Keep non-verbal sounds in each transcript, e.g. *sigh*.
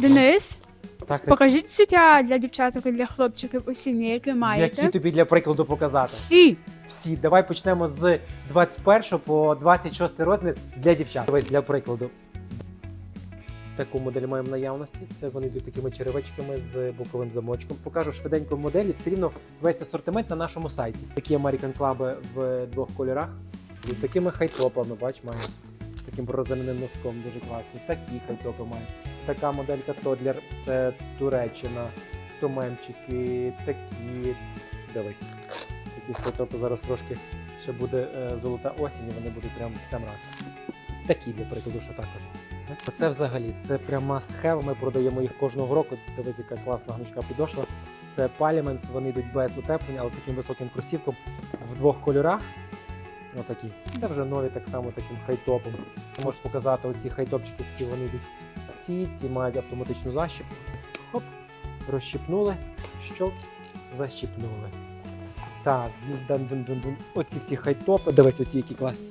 Денис, Так, покажіть суття для дівчаток і для хлопчиків осінні, які маєте. які тобі для прикладу показати? Всі. Всі. Давай почнемо з 21 по 26 розмір для дівчат. Давай для прикладу. Таку модель маємо в наявності. Це вони йдуть такими черевичками з боковим замочком. Покажу швиденько моделі. Все рівно весь асортимент на нашому сайті. Такі American Club в двох кольорах. З такими хайтопами, бач, маємо. З таким пророзиненим носком дуже класні. Такі хайтопи маємо. Така моделька Тодлер, це Туреччина, Томенчики, такі. Дивись. Такі хайтопи зараз трошки ще буде е, золота осінь, і вони будуть прям всем раз. Такі для прикладу, що також. Це взагалі це прям must have. Ми продаємо їх кожного року. Дивись, яка класна гнучка підошва. Це Paliments, вони йдуть без утеплення, але таким високим кросівком в двох кольорах. Отакі. Це вже нові так само таким хайтопом. Можеш показати оці хайтопчики, всі вони йдуть. Ці, ці мають автоматичну защіпку. Хоп, розщіпнули, що защіпнули. Так, дун-дун-дун-дун. Оці всі хайтопи. Дивись, оці які класні.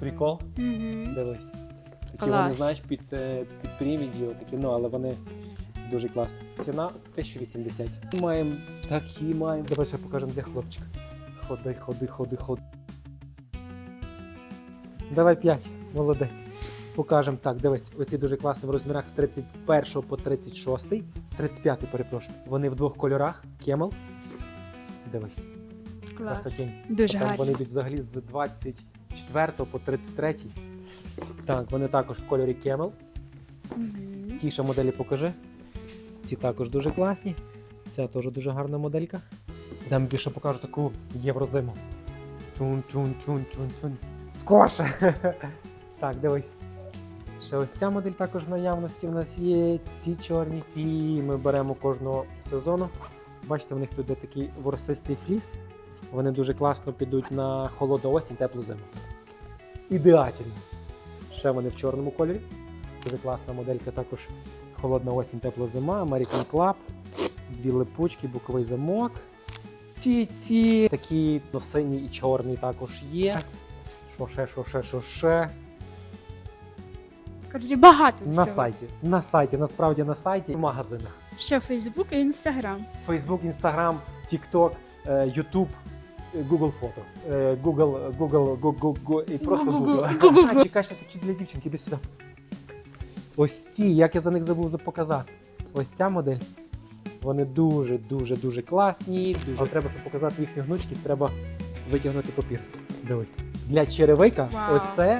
Прикол. Угу. Дивись. Такі Клас. вони, знаєш, під, е, під пріміді, такі, ну, але вони дуже класні. Ціна 1080. Маємо такі маємо. Давай ще покажемо для хлопчика. Ходи, ходи, ходи, ходи. Давай 5. Молодець. Покажемо так, дивись, оці дуже класні в розмірах з 31 по 36, 35, перепрошую. Вони в двох кольорах. Кемел. Дивись. Клас. Красотень. Дуже Там вони йдуть взагалі з 24 по 33. Так, вони також в кольорі Camel. Мгм. Ті ще моделі покажи. Ці також дуже класні. Ця теж дуже гарна моделька. Дам більше покажу таку єврозиму. Тюн. Скорше! *laughs* так, дивись. Ще ось ця модель також в наявності в нас є. Ці чорні, ці ми беремо кожного сезону. Бачите, в них тут є такий ворсистий фліс. Вони дуже класно підуть на холодну осінь, теплу зиму. Ідеально. Ще вони в чорному кольорі. Дуже класна моделька також холодна осінь, тепла зима, American Club, дві липучки, боковий замок. Ці ці такі ну, синій і чорний також є. Що ще, що ще, що ще. Коротше, багато На всього. сайті. На сайті, насправді на сайті, в магазинах. Ще Фейсбук і Інстаграм. Facebook, Instagram, TikTok, е, YouTube, е, Google фото. Е, Google, Google, Google, Google і просто Google, Google. Google. А, чекай, ще такі для дівчинки, іди сюди. Ось ці, як я за них забув за- показати. Ось ця модель. Вони дуже, дуже, дуже класні. Дуже... Але треба, щоб показати їхню гнучкість, треба витягнути папір. Дивись. Для черевика Вау. оце